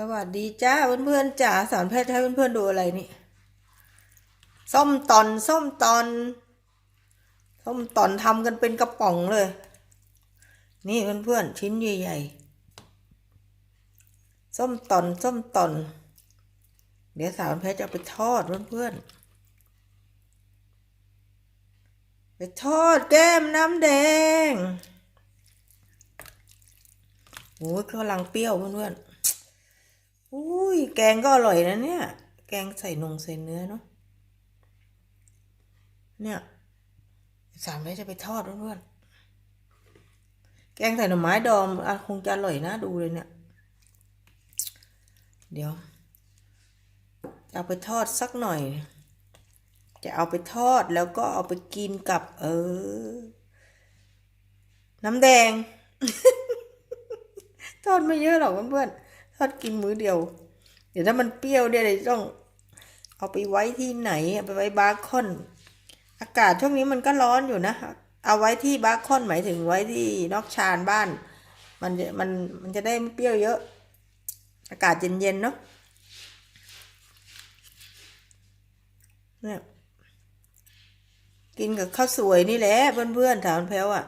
สวัสดีจ้าเพื่อนๆจ๋าสอนเพชรให้เพื่อนๆดูอะไรนี่ ส้มตอนส้มตอน ส้มตอนทำกันเป็นกระป๋องเลย นี่เพื่อนๆชิ้นใหญ่ๆ ส้มตอนส้มตอน เดี๋ยวสาวเพชรจะไปทอดเพื่อนๆไปทอดแก้มน้ำแดงโอ้ยกำลังเปรี้ยวเพื่อนๆ อุ้ยแกงก็อร่อยนะเนี่ย แกงใส่นงใส่เนื้อเนาะเนี่ยสามเลยจะไปทอดเพื่อนๆแกงใส่หน่อไม้ดองอคงจะอร่อยนะดูเลยเนี่ย เดี๋ยวจะเอาไปทอดสักหน่อย จะเอาไปทอดแล้วก็เอาไปกินกับ เออ น้ำแดง ทอดไม่เยอะหรอกเพื่อนๆ ทอดกินมื้อเดียว เดี๋ยวถ้ามันเปรี้ยวเนี่ยเดี๋ยวต้อง เอาไปไว้ที่ไหนเอาไปไว้บาร์คอน อากาศช่วงนี้มันก็ร้อนอยู่นะ เอาไว้ที่บาร์คอนหมายถึงไว้ที่นอกชานบ้าน มันจะมันมันจะได้ไม่เปรี้ยวเยอะ อากาศเย็นๆเนาะเนี่ยกินกับข้าวสวยนี่แหละเพื่อนๆถามแพลวอะ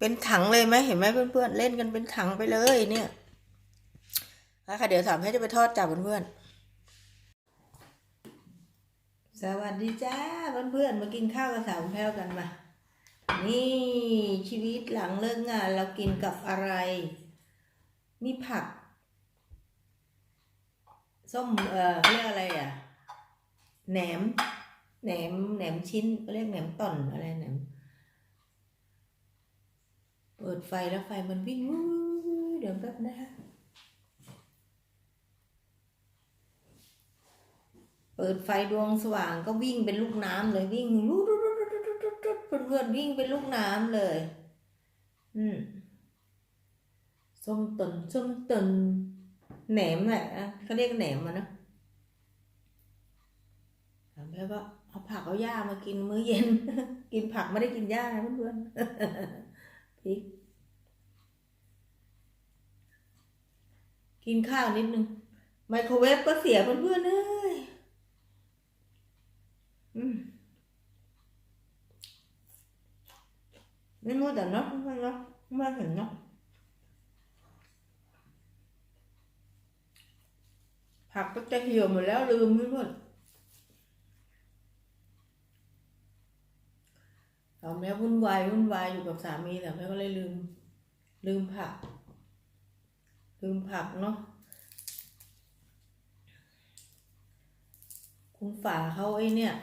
เป็นถังเลยไหมเห็นไหมเพื่อนๆเล่นกันเป็นถังไปเลยเนี่ยค่ะเดี๋ยวสามให้จะไปทอดจับเพื่อนๆสวัสดีจ้าเพื่อนๆมากินข้าวกับสามแพรวกันมานี่ชีวิตหลังเลิกงานเรากินกับอะไร มีผัก ส้มเอ่อเรียกอะไรอะแหนมแหนมแหนมชิ้นเรียกแหนมต่อนอะไรแหนม เปิดไฟแล้วไฟมันวิ่งเดี๋ยวแป๊บนะคะเปิดไฟดวงสว่างก็วิ่งเป็นลูกน้ำเลยวิ่งรูดรูดรูดรูดรูดรูดเพื่อนๆวิ่งเป็นลูกน้ำเลย อืมส้มตนส้มตนแหนมแหละเขาเรียกแหนมมานะถามแล้วก็เอาผักเอาหญ้ามากินมื้อเย็น กินผักไม่ได้กินหญ้านะเพื่อนๆ กกินข้าวนิดนึง ไมโครเวฟก็เสียเพื่อนๆเอ้ยไม่รู้แต่เนาะไม่เนาะไม่เห็นเนาะผักก็จะเหี่ยวหมดแล้วลืมเพื่อนๆ เราแม่ วุ่นวายวุ่นวายอยู่กับสามีแต่แม่ก็เลยลืม ลืมผัก ลืมผักเนาะคุณฝาเขาไอ้เนี่ย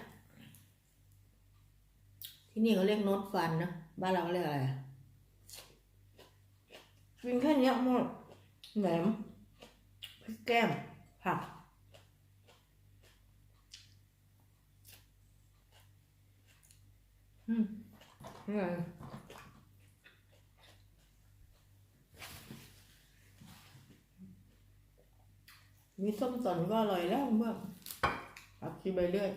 ที่นี่เขาเรียกโนดฟันนะบ้านเราเรียกอะไรกินแค่เนี้ยหมดแหนมพริกแก้มผักอืม มีส้มตอนก็อร่อยแล้วเพื่อนปักกินไปเรื่อย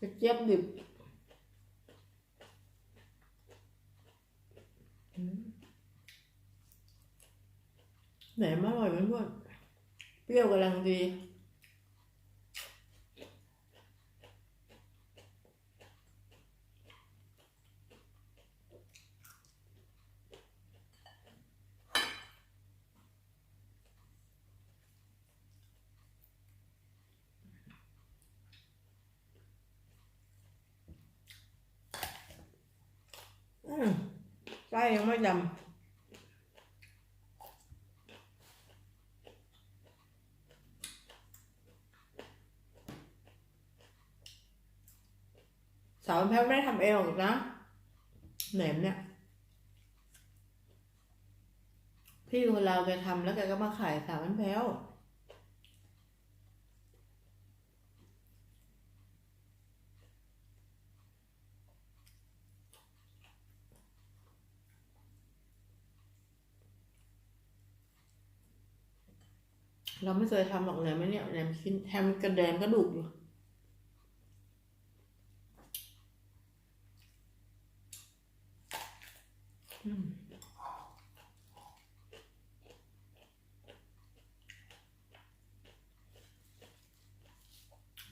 กระเจี๊ยบดิบอืม แหน มอร่อยเพื่อนๆเปรี้ยวกำลังดีอืมไส้ยังไม่ดำ สาวแพ้วไม่ได้ทำเองหรอกนะแหนมเนี่ย พี่คนเราแกทำแล้วแกก็มาขายสาวแพ้วเราไม่เคยทำหรอกแหนมไหมเนี่ยแหนมชิ้นแฮมกระแดมกระดูกอยู่ อืม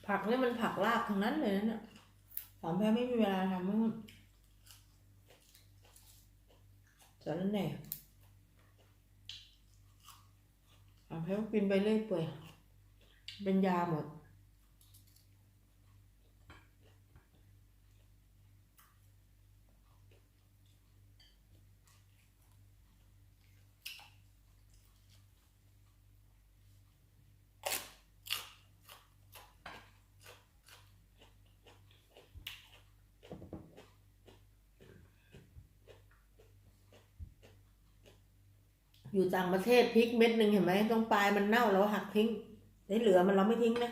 ผักนี่มันผักลาบทั้งนั้นเลยนะเนี่ยสามแพ้ไม่มีเวลาทำมั้งสารแหน่สามแพ้ก็กินไปเรื่อยเปื่อยเป็นยาหมด อยู่ต่างประเทศพริกเม็ดหนึ่งเห็นไหมตรงปลายมันเน่าเราหักทิ้งได้เหลือมันเราไม่ทิ้งนะ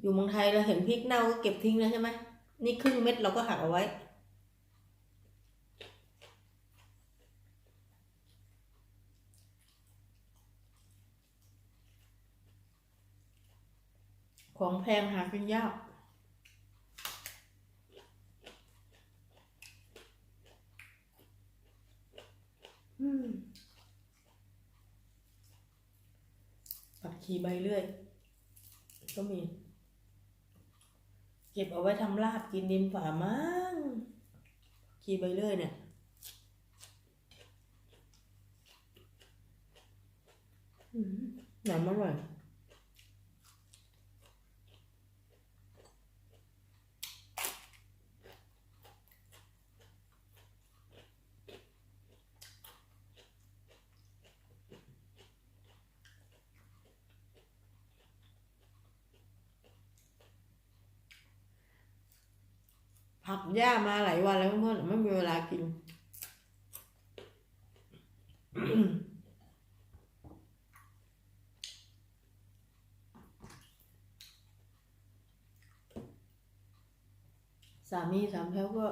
อยู่เมืองไทยเราเห็นพริกเน่าก็เก็บทิ้งแล้วใช่ไหมนี่ครึ่งเม็ดเราก็หักเอาไว้ ของแพงหากินยาก อืม ขี่ใบเลื่อย ก็มี เก็บเอาไว้ทำลาบกินดินฝามั้งขี่ใบเลื่อยเนี่ยอืมหนำอร่อย ผักหญ้ามาหลายวันแล้วเพื่อนไม่มีเวลากิน สามีสามแพ้วก็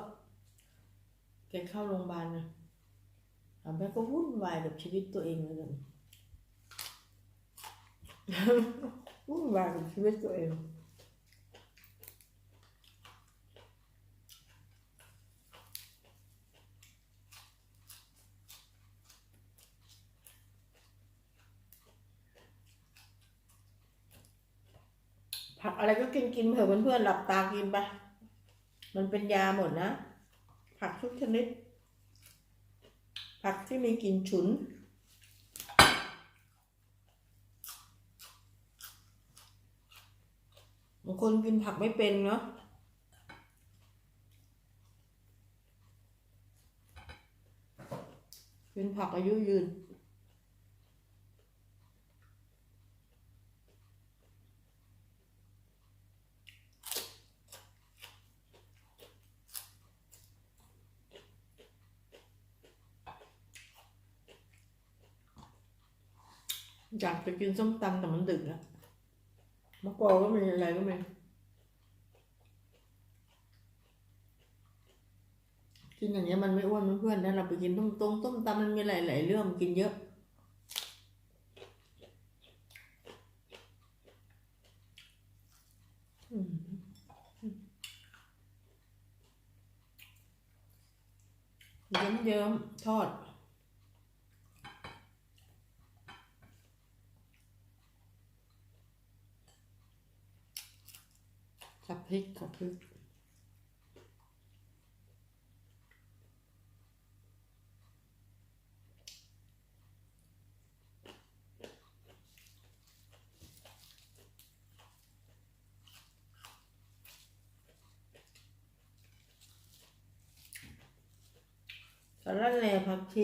แกเข้าโรงพยาบาลนะสามแพ้วก็วุ่นวายกับชีวิตตัวเองเลยวุ่นวายกับชีวิตตัวเอง ผักอะไรก็กินกินเถอเพื่อนๆหลับตากินไป มันเป็นยาหมดนะ ผักทุกชนิด ผักที่มีกลิ่นฉุน บางคนกินผักไม่เป็นเนาะเป็นผักอายุยืน อยากจะกินส้มตำแต่มันดึกแล้วมะกอกก็มีอะไรก็มีกินอย่างเงี้ยมันไม่อ้วนเพื่อนๆนะเราไปกินต้มต้มต้มตำมันมีหลายๆเรื่องกินเยอะเยิ้มๆทอด กับ พริ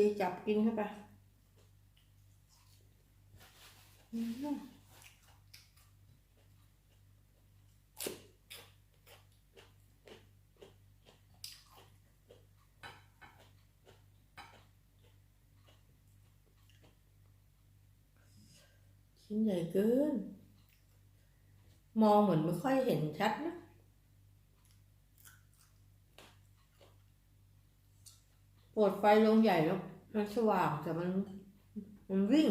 กกับพริกสารแหน่ผัก ชิ้นใหญ่เกิน มองเหมือนไม่ค่อยเห็นชัดนะปวดไฟลงใหญ่แล้วมันสว่างแต่มัน มันวิ่ง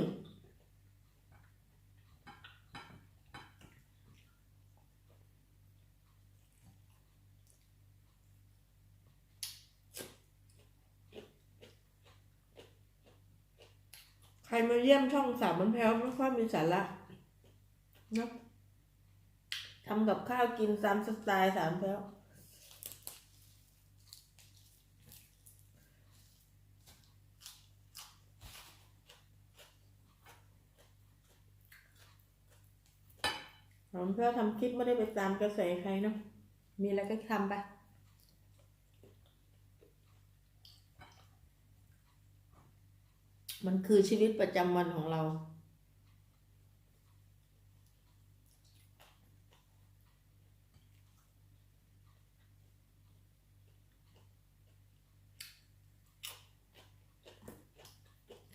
ใครมาเยี่ยมช่องสามมันแพ้วไม่ค่อยมีสาระนะทำกับข้าวกินตามสไตล์สามแพ้วผมเพื่อทำคลิปไม่ได้ไปตามกระแสใครเนาะมีอะไรก็ทำไป มันคือชีวิตประจำวันของเรา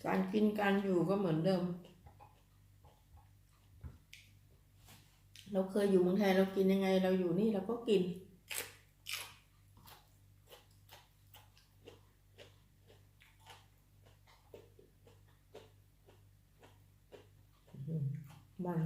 การกินการอยู่ก็เหมือนเดิม เราเคยอยู่เมืองไทยเรากินยังไง เราอยู่นี่เราก็กิน มา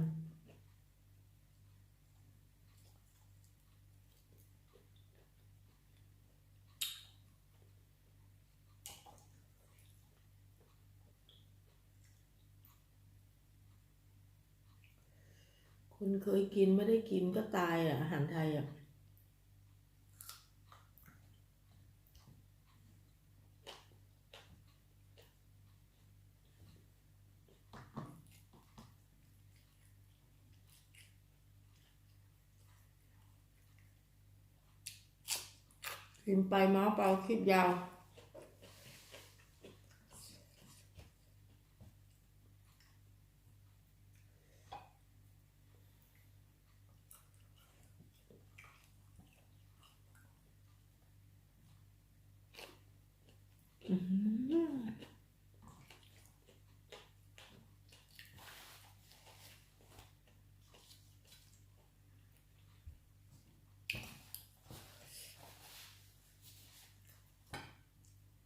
คุณเคยกินไม่ได้กินก็ตายอะอาหารไทยอะ กินไปเมาส์เปล่าคลิปยาว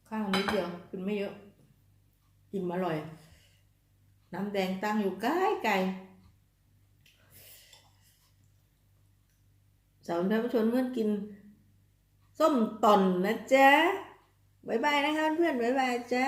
ข้าว นิดเดียวกินไม่เยอะอิ่มอร่อย น้ำแดงตั้งอยู่ใกล้ไกลสาวท่านผู้ชมเพื่อนกิน ส้มต่อนนะจ๊ะ บ๊ายบายนะคะเพื่อนบ๊ายบายจ้า